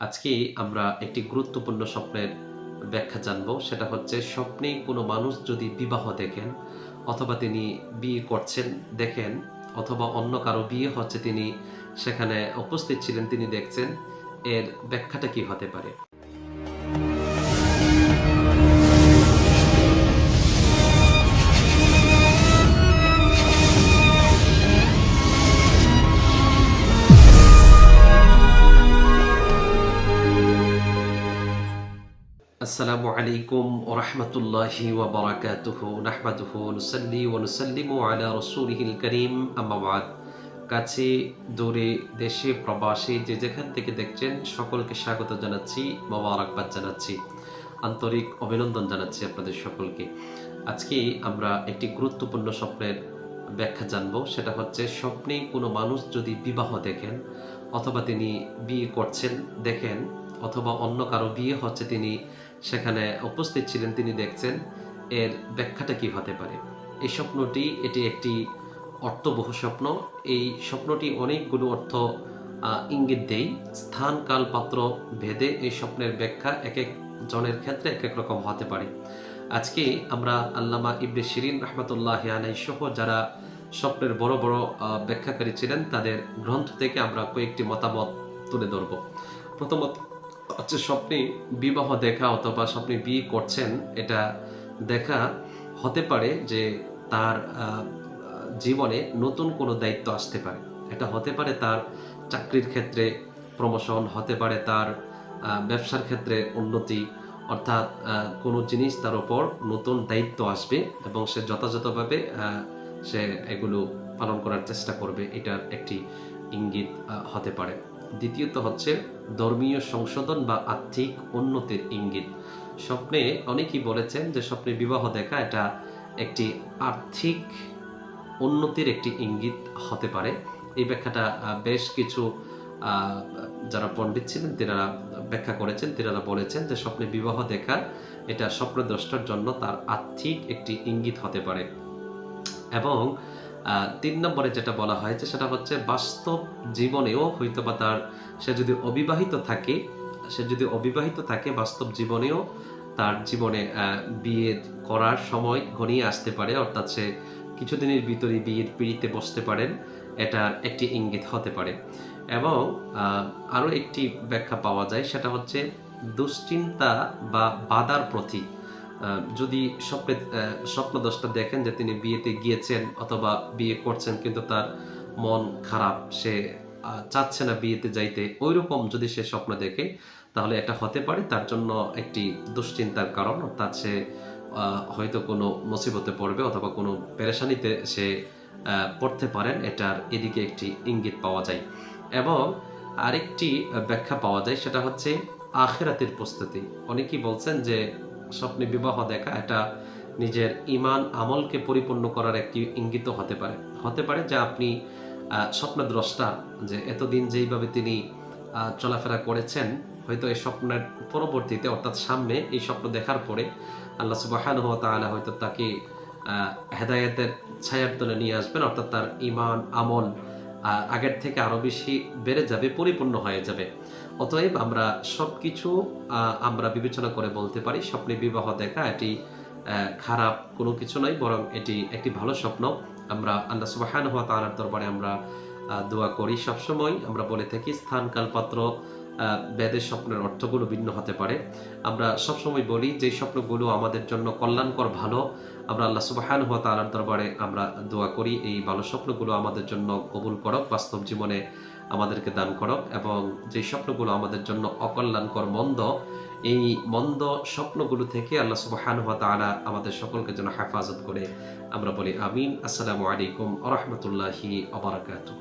আজকে আমরা একটি গুরুত্বপূর্ণ স্বপ্নের ব্যাখ্যা জানব। সেটা হচ্ছে, স্বপ্নে কোনো মানুষ যদি বিবাহ দেখেন অথবা তিনি বিয়ে করছেন, দেখেন, অথবা অন্য কারও বিয়ে হচ্ছে, তিনি সেখানে উপস্থিত ছিলেন, তিনি দেখছেন, এর ব্যাখ্যাটা কি হতে পারে? السلام عليكم ورحمة الله وبركاته نحمده নুসাল্লি ونسلم على رسوله الكريم أما بعد কাছে, দূরে, দেশে, প্রবাসে যে যেখান থেকে দেখছেন, সকলকে স্বাগত জানাচ্ছি, মোবারকবাদ জানাচ্ছি, আন্তরিক অভিনন্দন জানাচ্ছি আপনাদের সকলকে। আজকে আমরা একটি গুরুত্বপূর্ণ স্বপ্নের ব্যাখ্যা জানব, সেটা হচ্ছে স্বপ্নে কোনো মানুষ যদি বিবাহ দেখেন অথবা তিনি বিয়ে করছেন, দেখেন অথবা অন্য কারও বিয়ে হচ্ছে তিনি সেখানে উপস্থিত ছিলেন, তিনি দেখছেন, এর ব্যাখ্যাটা কি হতে পারে? এই স্বপ্নটি, এটি একটি অর্থবহ স্বপ্ন। এই স্বপ্নটি অনেকগুলো অর্থ ইঙ্গিত দেই। স্থান, কাল, পাত্র, ভেদে এই স্বপ্নের ব্যাখ্যা এক এক জনের ক্ষেত্রে এক এক রকম হতে পারে। আজকে আমরা আল্লামা ইবনে শিরিন রহমতুল্লাহ আলাই সহ যারা স্বপ্নের বড় বড় ব্যাখ্যাকারী ছিলেন, তাদের গ্রন্থ থেকে আমরা কয়েকটি মতামত তুলে ধরব। প্রথমত হচ্ছে স্বপ্নে বিবাহ দেখা অথবা স্বপ্নে বিয়ে করছেন, এটা দেখা হতে পারে যে তার জীবনে নতুন কোনো দায়িত্ব আসতে পারে। এটা হতে পারে তার চাকরির ক্ষেত্রে প্রমোশন হতে পারে তার ব্যবসার ক্ষেত্রে উন্নতি, অর্থাৎ কোনো জিনিস তার ওপর নতুন দায়িত্ব আসবে এবং সে যথাযথভাবে সে এগুলো পালন করার চেষ্টা করবে, এটার একটি ইঙ্গিত হতে পারে। দ্বিতীয়ত হচ্ছে ধর্মীয় সংশোধন বা আর্থিক উন্নতির ইঙ্গিত। স্বপ্নে অনেকেই বলেছেন যে স্বপ্নে বিবাহ দেখা এটা একটি আর্থিক উন্নতির একটি ইঙ্গিত হতে পারে। এই ব্যাখ্যাটা বেশ কিছু যারা পণ্ডিত ছিলেন তেনারা ব্যাখ্যা করেছেন তেনারা বলেছেন যে স্বপ্নে বিবাহ দেখা এটা স্বপ্নদ্রষ্টার জন্য তার আর্থিক একটি ইঙ্গিত হতে পারে। এবং তিন নম্বরে যেটা বলা হয়েছে সেটা হচ্ছে বাস্তব জীবনেও হয়তো বা তার সে যদি অবিবাহিত থাকে সে যদি অবিবাহিত থাকে বাস্তব জীবনেও তার জীবনে বিয়ে করার সময় ঘনিয়ে আসতে পারে অর্থাৎ সে কিছুদিনের ভিতরে বিয়ের পিড়িতে বসতে পারেন এটার একটি ইঙ্গিত হতে পারে। এবং আহ, আরও একটি ব্যাখ্যা পাওয়া যায় সেটা হচ্ছে দুশ্চিন্তা বা বাধার প্রতীক যদি স্বপ্নে স্বপ্নদশটা দেখেন যে তিনি বিয়েতে গিয়েছেন অথবা বিয়ে করছেন কিন্তু তার মন খারাপ, সে চাচ্ছে না বিয়েতে যাইতে, ওইরকম যদি সে স্বপ্ন দেখে, তাহলে এটা হতে পারে। তার জন্য একটি দুশ্চিন্তার কারণ, অর্থাৎ সে হয়তো কোনো মুসিবতে পড়বে অথবা কোনো পেরেশানিতে সে পড়তে পারেন, এটার এদিকে একটি ইঙ্গিত পাওয়া যায়। এবং আরেকটি ব্যাখ্যা পাওয়া যায়, সেটা হচ্ছে আখেরাতের প্রস্তুতি। অনেকেই বলছেন যে স্বপ্নে বিবাহ দেখা এটা নিজের ইমান আমলকে পরিপূর্ণ করার একটি ইঙ্গিত হতে পারে। হতে পারে যে আপনি স্বপ্নদ্রষ্টা, যে এতদিন যেইভাবে তিনি চলাফেরা করেছেন, হয়তো এই স্বপ্নের পরবর্তীতে, অর্থাৎ সামনে এই স্বপ্ন দেখার পরে আল্লাহ সুবাহান তাআলা হয়তো তাকে হেদায়েতের ছায়ার তলে নিয়ে আসবেন, অর্থাৎ তার ইমান আমল আগের থেকে আরও বেশি বেড়ে যাবে পরিপূর্ণ হয়ে যাবে। অতএব আমরা সবকিছু আহ, আমরা বিবেচনা করে বলতে পারি স্বপ্নে বিবাহ দেখা এটি খারাপ কোনো কিছু নয় বরং এটি একটি ভালো স্বপ্ন। আমরা আল্লাহ সুবাহান হওয়া তালার দরবারে আমরা দোয়া করি সবসময়। আমরা বলে থাকি স্থান কালপাত্র বেদের স্বপ্নের অর্থগুলো ভিন্ন হতে পারে। আমরা সবসময় বলি যে, স্বপ্নগুলো আমাদের জন্য কল্যাণকর, ভালো। আমরা আল্লাহ সুবাহান হওয়া তালার দরবারে আমরা দোয়া করি, এই ভালো স্বপ্নগুলো আমাদের জন্য কবুল করক, বাস্তব জীবনে আমাদেরকে দান করক এবং যে স্বপ্নগুলো আমাদের জন্য অকল্যাণকর, মন্দ, এই মন্দ স্বপ্নগুলো থেকে আল্লাহ সুবাহান হওয়া তালা আমাদের সকলকে যেন হেফাজত করে। আমরা বলি আমিন। আসসালামু আলাইকুম আ রহমতুল্লাহি আবরাকাতুহ